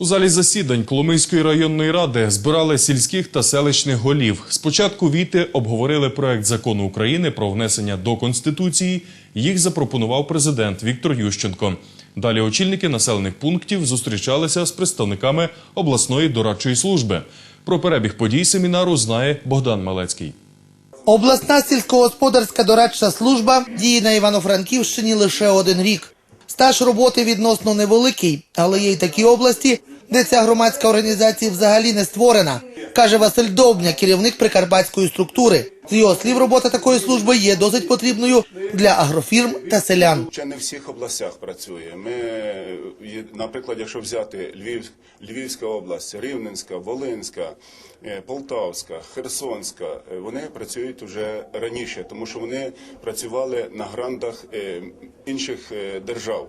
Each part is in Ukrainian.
У залі засідань Коломийської районної ради збирали сільських та селищних голів. Спочатку віти обговорили проект закону України про внесення до Конституції. Їх запропонував президент Віктор Ющенко. Далі очільники населених пунктів зустрічалися з представниками обласної дорадчої служби. Про перебіг подій семінару знає Богдан Малецький. Обласна сільськогосподарська дорадча служба діє на Івано-Франківщині лише один рік. Стаж роботи відносно невеликий, але є й такі області, де ця громадська організація взагалі не створена, каже Василь Довбня, керівник прикарпатської структури. З його слів, робота такої служби є досить потрібною для агрофірм та селян. Ще не в всіх областях працює. Ми, е, наприклад, якщо взяти Львів, Львівська область, Рівненська, Волинська, е, Полтавська, Херсонська, е, вони працюють вже раніше, тому що вони працювали на грантах інших е, держав.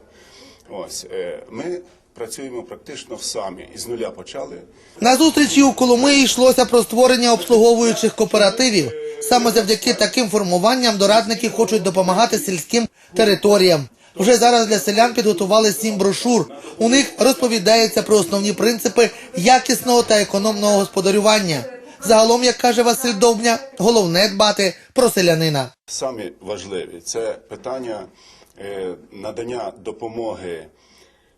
Ось е, ми працюємо практично самі і з нуля почали. На зустрічі у Коломиї йшлося про створення обслуговуючих кооперативів. Саме завдяки таким формуванням дорадники хочуть допомагати сільським територіям. Вже зараз для селян підготували сім брошур. У них розповідається про основні принципи якісного та економного господарювання. Загалом, як каже Василь Довбня, головне дбати про селянина. Самі важливі це питання надання допомоги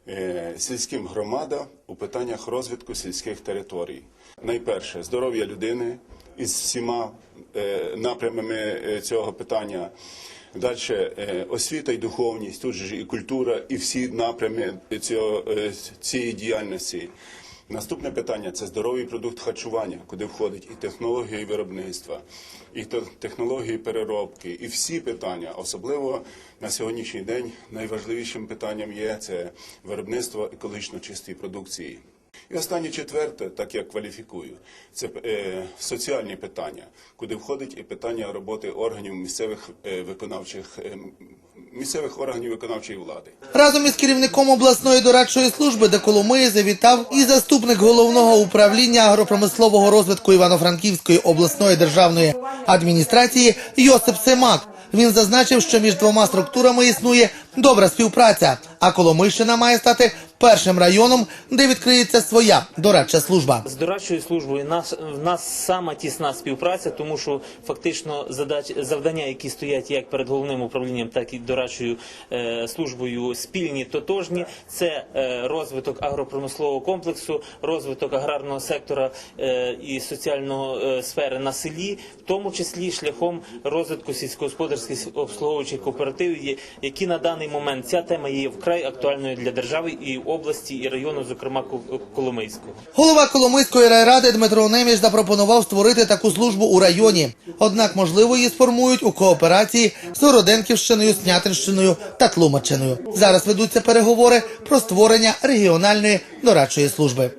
е, сільським громадам у питаннях розвитку сільських територій. Найперше здоров'я людини із всіма е, напрямами е, цього питання. Далі е, освіта і духовність, тут же і культура, і всі напрями цього, е, цієї діяльності. Наступне питання це здоровий продукт харчування, куди входить і технології виробництва, і технології переробки, і всі питання, особливо на сьогоднішній день найважливішим питанням є це виробництво екологічно чистої продукції. І останнє четверте, так я кваліфікую, це е, соціальні питання, куди входить і питання роботи органів місцевих е, виконавчих е, місцевих органів виконавчої влади. Разом із керівником обласної дорадчої служби до Коломиї завітав і заступник головного управління агропромислового розвитку Івано-Франківської обласної державної адміністрації Йосип Семак. Він зазначив, що між двома структурами існує добра співпраця, а Коломийщина має стати першим районом, де відкриється своя дорадча служба. З дорадчою службою нас в нас сама тісна співпраця, тому що фактично задач завдання, які стоять як перед головним управлінням, так і дорадчою е, службою, спільні тотожні. Це е, розвиток агропромислового комплексу, розвиток аграрного сектора е, і соціального е, сфери на селі, в тому числі шляхом розвитку сільськогосподарських обслуговуючих кооперативів, які на даний момент ця тема є вкрай актуальною для держави і області, і району, зокрема Ко- Коломийського. Голова Коломийської райради Дмитро Неміж запропонував створити таку службу у районі. Однак, можливо, її сформують у кооперації з Городенківщиною, Снятинщиною та Тлумачиною. Зараз ведуться переговори про створення регіональної дорадчої служби.